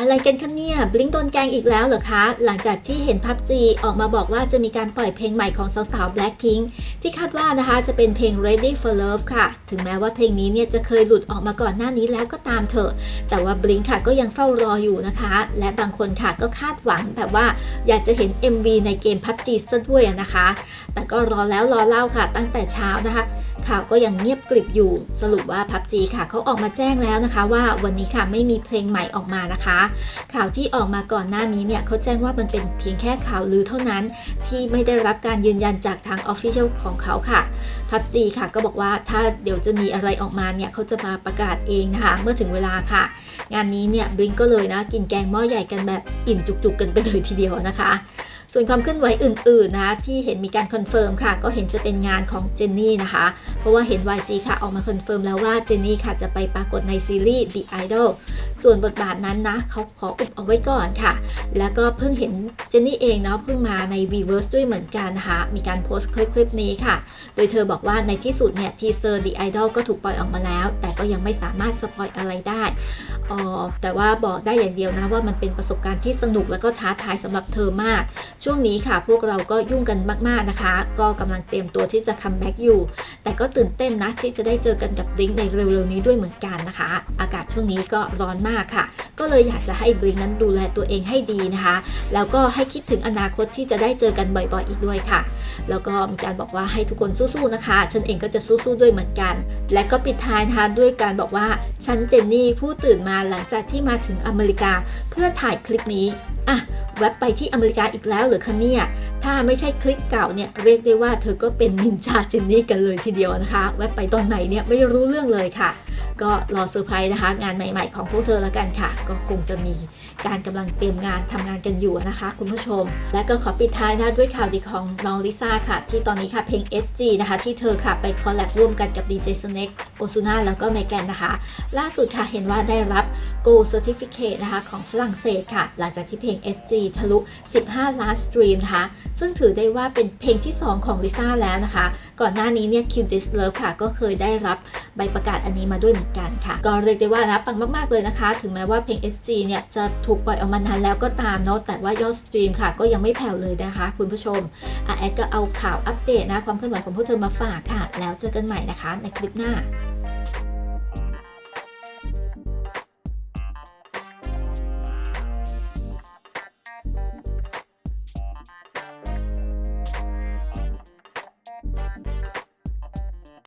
อะไรกันคะเนี่ยบลิงโดนแกงอีกแล้วเหรอคะ หลังจากที่เห็นพับจีออกมาบอกว่าจะมีการปล่อยเพลงใหม่ของสาวๆ Blackpink ที่คาดว่านะคะจะเป็นเพลง Ready for Love ค่ะ ถึงแม้ว่าเพลงนี้เนี่ยจะเคยหลุดออกมาก่อนหน้านี้แล้วก็ตามเถอะ แต่ว่าบลิงค่ะก็ยังเฝ้ารออยู่นะคะ และบางคนค่ะก็คาดหวังแบบว่าอยากจะเห็น MV ในเกมพับจีซะด้วยนะคะ แต่ก็รอแล้วรอเล่าค่ะตั้งแต่เช้านะคะ ข่าวก็ยังเงียบกริบอยู่ สรุปว่าพับจีค่ะเขาออกมาแจ้งแล้วนะคะ ว่าวันนี้ค่ะไม่มีเพลงใหม่ออกมานะคะ ข่าวที่ออกมาก่อนหน้านี้เนี่ยเขาแจ้งว่ามันเป็นเพียงแค่ข่าวลือเท่านั้น ที่ไม่ได้รับการยืนยันจากทางออฟฟิเชียลของเขาค่ะพับจีค่ะก็บอกว่าถ้าเดี๋ยวจะมีอะไรออกมาเนี่ยเขาจะมาประกาศเองนะคะ เมื่อถึงเวลาค่ะ งานนี้เนี่ยบลิงก็เลยนะกินแกงหม้อใหญ่กันแบบอิ่มจุกๆกันไปเลยทีเดียวนะคะ ส่วนความเคลื่อนไหวอื่นๆนะคะที่เห็นมีการคอนเฟิร์มค่ะ ก็เห็นจะเป็นงานของเจนนี่นะคะ เพราะว่าเห็น YG ค่ะออกมาคอนเฟิร์มแล้วว่าเจนนี่ค่ะจะไปปรากฏในซีรีส์ The Idol ส่วนบทบาทนั้นนะเขาขออุบเอาไว้ก่อนค่ะ แล้วก็เพิ่งเห็นเจนนี่เองเนาะเพิ่งมาใน Weverse ด้วยเหมือนกันนะคะมีการโพสต์คลิปคลิปนี้ค่ะ โดยเธอบอกว่าในที่สุดเนี่ยทีเซอร์ The Idol ก็ถูกปล่อยออกมาแล้ว แต่ก็ยังไม่สามารถสปอยอะไรได้เออแต่ว่าบอกได้อย่างเดียวนะว่ามันเป็นประสบการณ์ที่สนุกแล้วก็ท้าทายสำหรับเธอมากช่วงนี้ค่ะ พวกเราก็ยุ่งกันมากๆนะคะ ก็กำลังเตรียมตัวที่จะคัมแบ็กอยู่ แต่ก็ตื่นเต้นนะที่จะได้เจอกันกับลิงในเร็วๆนี้ด้วยเหมือนกันนะคะ อากาศช่วงนี้ก็ร้อนมากค่ะ ก็เลยอยากจะให้บลิงนั้นดูแลตัวเองให้ดีนะคะ แล้วก็ให้คิดถึงอนาคตที่จะได้เจอกันบ่อยๆอีกด้วยค่ะ แล้วก็มีการบอกว่าให้ทุกคนสู้ๆนะคะ ฉันเองก็จะสู้ๆด้วยเหมือนกัน และก็ปิดท้ายนะคะด้วยการบอกว่าฉันเจนนี่ผู้ตื่นมาหลังจากที่มาถึงอเมริกา เพื่อถ่ายคลิปนี้อะแวบไปที่อเมริกาอีกแล้วหรือคะเนี่ย ถ้าไม่ใช่คลิปเก่าเนี่ยเรียกได้ว่าเธอก็เป็นนินจาเจนนี่กันเลยทีเดียวนะคะ แวบไปตอนไหนเนี่ยไม่รู้เรื่องเลยค่ะ ก็รอเซอร์ไพรส์นะคะ งานใหม่ ๆ ของพวกเธอแล้วกันค่ะ ก็คงจะมีการกำลังเตรียมงานทำงานกันอยู่นะคะ คุณผู้ชม และก็ขอปิดท้ายนะด้วยข่าวดีของน้องลิซ่าค่ะ ที่ตอนนี้ค่ะเพลง SG นะคะ ที่เธอค่ะไปคอลแลบร่วมกันกับ DJ Snake โอซูน่าแล้วก็เมแกนนะคะ ล่าสุดค่ะเห็นว่าได้รับ Gold Certificate นะคะของฝรั่งเศสค่ะ หลังจากที่เพลง SG ทะลุ 15 ล้านสตรีมนะคะ ซึ่งถือได้ว่าเป็นเพลงที่ 2 ของลิซ่าแล้วนะคะ ก่อนหน้านี้เนี่ย Q This Love ค่ะ ก็เคยได้รับใบประกาศอันนี้มาด้วยเหมือนกันค่ะ ก็เรียกได้ว่านะปังมาก ๆ เลยนะคะ ถึงแม้ว่าเพลง SG เนี่ยจะถูกปล่อยออกมานานแล้วก็ตามเนาะแต่ว่ายอดสตรีมค่ะ ก็ยังไม่แผ่วเลยนะคะ คุณผู้ชมอาแอดก็เอาข่าวอัปเดตนะความเคลื่อนไหวของพวกเธอมาฝากค่ะ แล้วเจอกันใหม่นะคะ ในคลิปหน้า